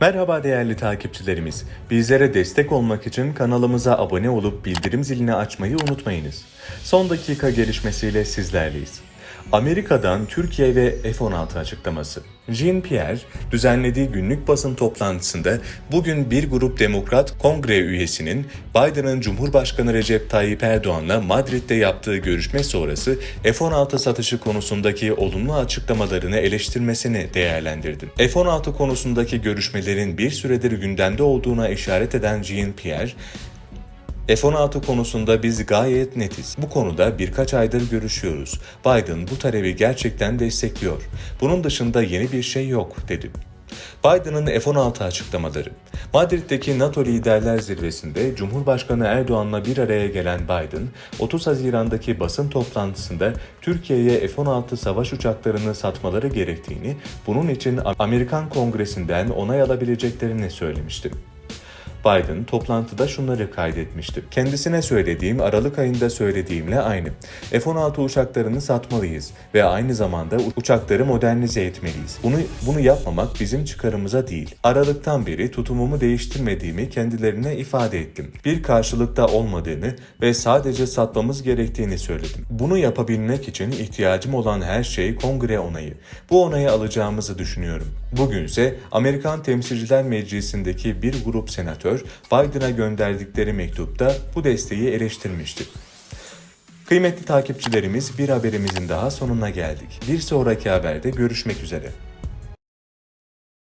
Merhaba değerli takipçilerimiz. Bizlere destek olmak için kanalımıza abone olup bildirim zilini açmayı unutmayınız. Son dakika gelişmesiyle sizlerleyiz. Amerika'dan Türkiye ve F-16 açıklaması. Jean-Pierre düzenlediği günlük basın toplantısında bugün bir grup demokrat kongre üyesinin Biden'ın Cumhurbaşkanı Recep Tayyip Erdoğan'la Madrid'de yaptığı görüşme sonrası F-16 satışı konusundaki olumlu açıklamalarını eleştirmesini değerlendirdi. F-16 konusundaki görüşmelerin bir süredir gündemde olduğuna işaret eden Jean-Pierre, F-16 konusunda biz gayet netiz. Bu konuda birkaç aydır görüşüyoruz. Biden bu talebi gerçekten destekliyor. Bunun dışında yeni bir şey yok, dedi. Biden'ın F-16 açıklamaları. Madrid'deki NATO Liderler Zirvesi'nde Cumhurbaşkanı Erdoğan'la bir araya gelen Biden, 30 Haziran'daki basın toplantısında Türkiye'ye F-16 savaş uçaklarını satmaları gerektiğini, bunun için Amerikan Kongresi'nden onay alabileceklerini söylemişti. Biden toplantıda şunları kaydetmişti. Kendisine söylediğim Aralık ayında söylediğimle aynı. F-16 uçaklarını satmalıyız ve aynı zamanda uçakları modernize etmeliyiz. Bunu bunu yapmamak bizim çıkarımıza değil. Aralıktan beri tutumumu değiştirmediğimi kendilerine ifade ettim. Bir karşılıkta olmadığını ve sadece satmamız gerektiğini söyledim. Bunu yapabilmek için ihtiyacım olan her şey kongre onayı. Bu onayı alacağımızı düşünüyorum. Bugünse Amerikan Temsilciler Meclisi'ndeki bir grup senatör Biden'a gönderdikleri mektupta bu desteği eleştirmişti. Kıymetli takipçilerimiz bir haberimizin daha sonuna geldik. Bir sonraki haberde görüşmek üzere.